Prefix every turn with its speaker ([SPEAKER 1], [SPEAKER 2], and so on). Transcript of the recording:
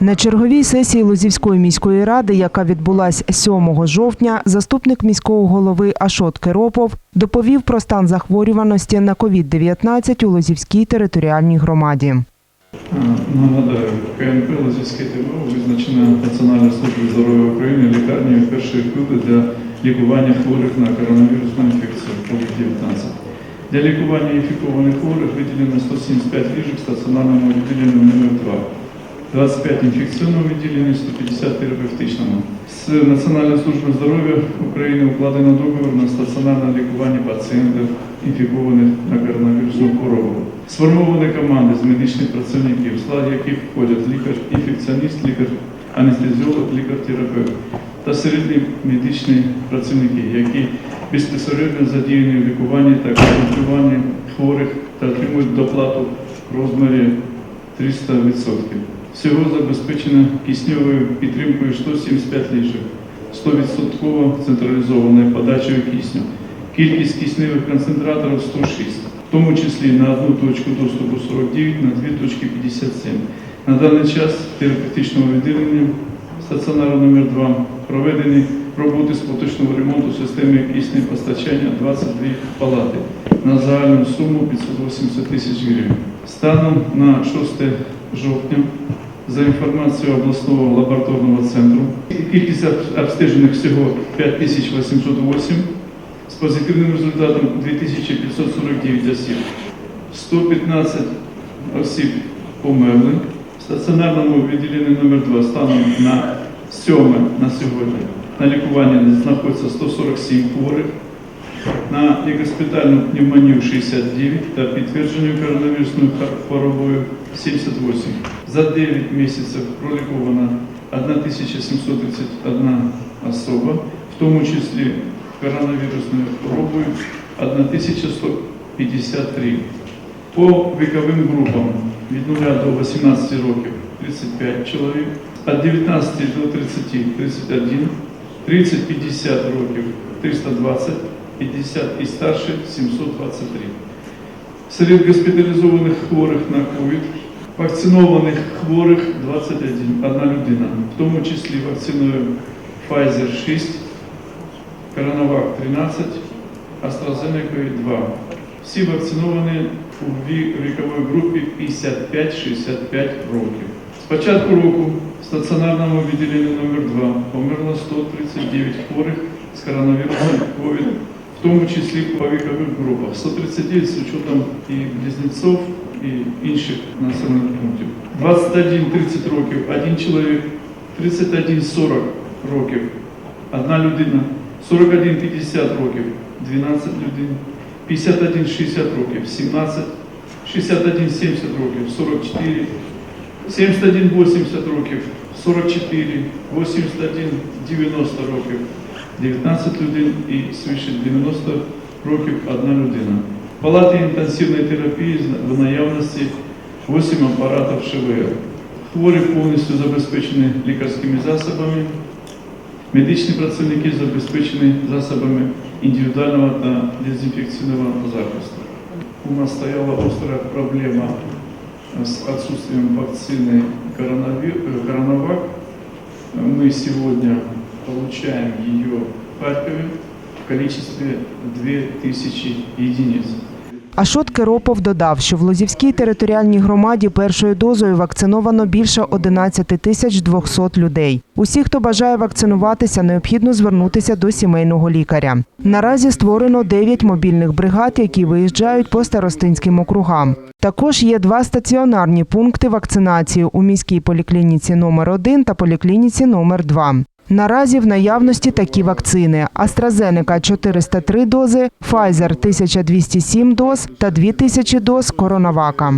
[SPEAKER 1] На черговій сесії Лозівської міської ради, яка відбулась 7 жовтня, заступник міського голови Ашот Керопов доповів про стан захворюваності на COVID-19 у Лозівській територіальній громаді.
[SPEAKER 2] Нагадаю, КНП Лозівське ТВО визначена Національною службою здоров'я України лікарнею першої хвилі для лікування хворих на коронавірусну інфекцію COVID-19. Для лікування інфікованих хворих виділено 175 ліжок стаціонарному відділенні номер 2 25 інфекційному відділенні, 150 терапевтичному. З Національною службою здоров'я України укладено договір на стаціонарне лікування пацієнтів, інфікованих на коронавірусну хворобу. Сформовані команди з медичних працівників, в склад яких входять лікар-інфекціоніст, лікар-анестезіолог, лікар-терапевт та середні медичні працівники, які безпосередньо задіяні в лікуванні та консультуванні хворих та отримують доплату в розмірі 300%. Всього забезпечено кисневою підтримкою 175 ліжок, 100% централізованою подачею кисню. Кількість кисневих концентраторів 106, в тому числі на одну точку доступу 49, на дві точки 57. На даний час в терапевтичному відділенні стаціонару номер 2 проведені роботи з поточного ремонту системи кисневого постачання 22 палати на загальну суму 580 тисяч гривень. Станом на 6 жовтня, за інформацією обласного лабораторного центру, кількість обстежених всього 5808, з позитивним результатом 2549 осіб. 115 осіб померли. В стаціонарному відділенні номер 2 станом на 7 на сьогодні на лікуванні знаходиться 147 хворих, на лікоспітальну пневмонію 69 та підтвердженню коронавірусною хворобою 78. За 9 місяців проліковано 1731 особа, в тому числі коронавірусною хворобою 1153. По віковим групам від 0 до 18 років 35 чоловік, від 19 до 30 31, 30-50 років 320, 50 і старше 723. Серед госпіталізованих хворих на ковід вакцинованих хворих 21, одна людина, в тому числі вакциною Pfizer 6, Коронавак 13, AstraZeneca 2. Всі вакциновані у ві- віковій групі 55-65 років. З початку року в стаціонарному відділенні номер 2 померло 139 хворих з коронавірусом COVID, в тому числі по вікових групах. 139 з учетом і близнеців, і інших населених пунктів. 21-30 років один чоловік, 31-40 років одна людина, 41-50 років 12 людей, 51-60 років 17, 61-70 років 44, 71-80 років 44, 81 90 років 19 людей і свише 90 років одна людина. В палаті інтенсивної терапії в наявності 8 апаратів ШВЛ. Хворі повністю забезпечені лікарськими засобами. Медичні працівники забезпечені засобами індивідуального та дезінфекційного захисту. У нас стояла остра проблема с отсутствием вакцины коронавир- э, коронавак. Мы сегодня получаем ее в Харькове в количестве 2000 единиц.
[SPEAKER 1] Ашот Керопов додав, що в Лозівській територіальній громаді першою дозою вакциновано більше 11 тисяч 200 людей. Усі, хто бажає вакцинуватися, необхідно звернутися до сімейного лікаря. Наразі створено 9 мобільних бригад, які виїжджають по старостинським округам. Також є два стаціонарні пункти вакцинації у міській поліклініці номер 1 та поліклініці номер 2. Наразі в наявності такі вакцини: AstraZeneca – 403 дози, Pfizer – 1207 доз та 2000 доз коронавака.